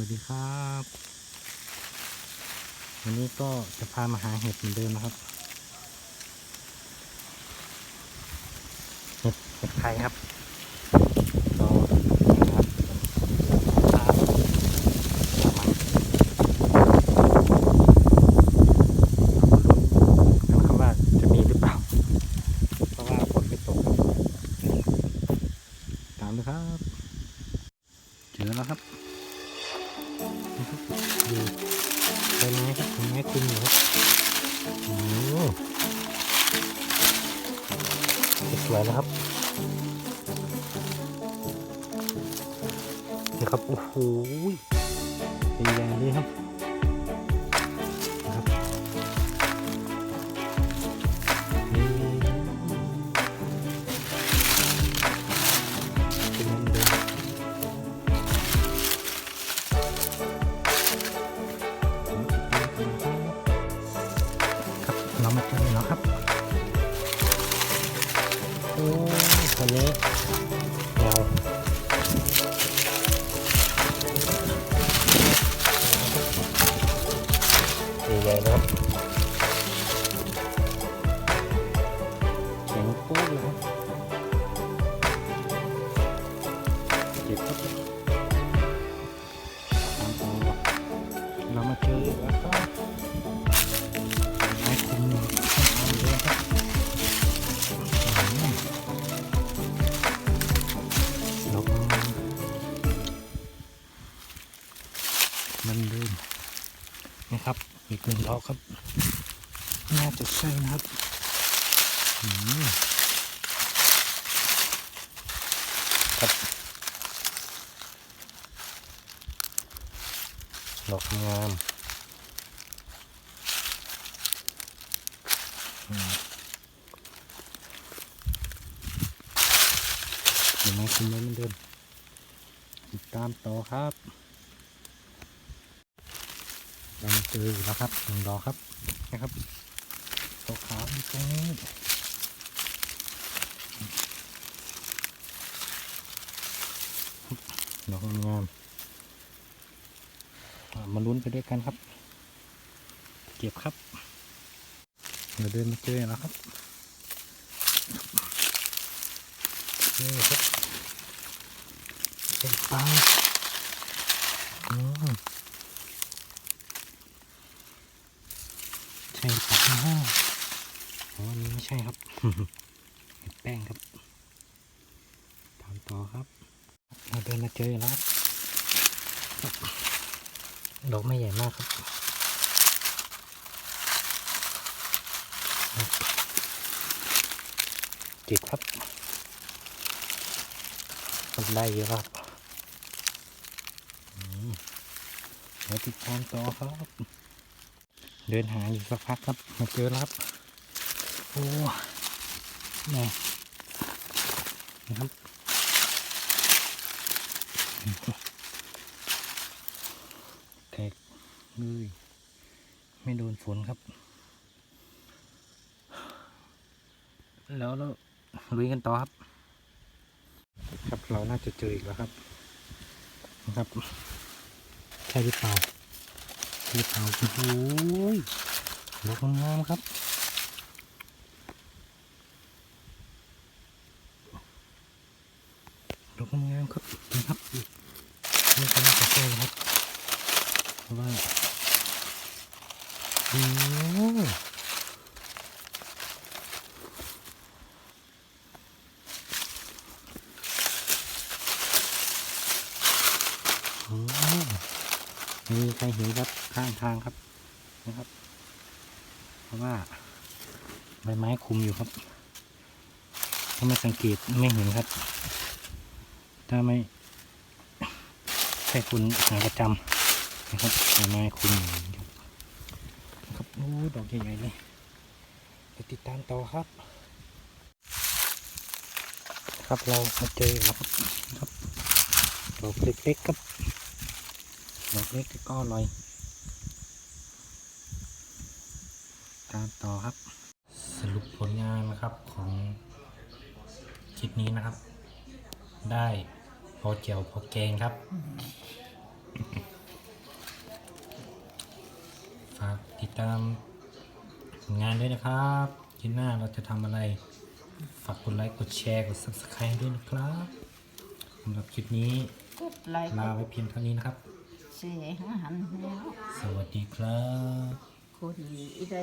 วัสดีครับ วันนี้ก็จะพามาหาเห็ดเหมือนเดิมนะครับ เห็ดเห็ดไข่ครับก็นะครับตามนะครับว่าจะมีหรือเปล่า เพราะว่าฝนไม่ตกครับตามเลยครับ เจอแล้วครับ อยู่ใบไม้ครับใบไม้คุมอยู่ครับโอ้สวยนะครับนี่ครับโอ้โหเป็นอย่างนี้ครับ เรามาเจอแล้วครับโอ้ตัวนี้ยาวใหญ่ๆนะครับเสียงปู๊ดเลยครับเจ็บครับ อีกหนึ่งดอกครับ น่าจะใช่นะครับครับดอกงามเดี๋ยวมาคุมไว้เหมือนเดิมติดตามต่อครับ เรามาเจออีกแล้วครับหนึ่งดอกครับนะครับตัวขาวตรงนี้ดอกงามมาลุ้นไปด้วยกันครับ เก็บครับเราเดินมาเจอแล้วครับนี่ครับเป็นปลาอืม ใช่หรือเปล่าอ๋อันนี้ไม่ใช่ครับเห็ดแป้งครับตามต่อครับ เราเดินมาเจอแล้วครับดอกไม่ใหญ่มากครับเจ็บครับมันได้เยอะครับมเดี๋ยวติดตามต่อครับ เดินหาอยู่สักพักครับมาเจอแล้วครับ โอ้นี่นะครับแตกเลยไม่โดนฝนครับ แล้วเราลุยกันต่อครับ ครับเราน่าจะเจออีกแล้วครับนะครับใช่หรือเปล่า ใช่หรือเปล่าโอ้โหดอกงามครับดอกงามครับนะครับนี่ก็น่าจะใช่ครับเพราะว่าโอ้โหโอ้ มีใครเห็นครับข้างทางครับนะครับ เพราะว่าใบไม้คุมอยู่ครับถ้าไม่สังเกตไม่เห็นครับ ถ้าไม่ใช่คุณหาประจำนะครับใบไม้คุมอยู่ครับโอ้ดอกใหญ่ๆเลยไปติดตามต่อครับ ครับเรามาเจอแล้วครับครับดอกเล็กๆครับ ดอกเล็กก็ลอย ตามต่อครับ สรุปผลงานนะครับของคลิปนี้นะครับ ได้พอเจียวพอแกงครับ ฝากติดตามงานด้วยนะครับคลิปหน้าเราจะทำอะไร ฝากกดไลค์ กดแชร์ กด subscribe ด้วยนะครับสำหรับคลิปนี้ลลาไว้เพียงเท่านี้นะครับ สวัสดีครับ คนอีไร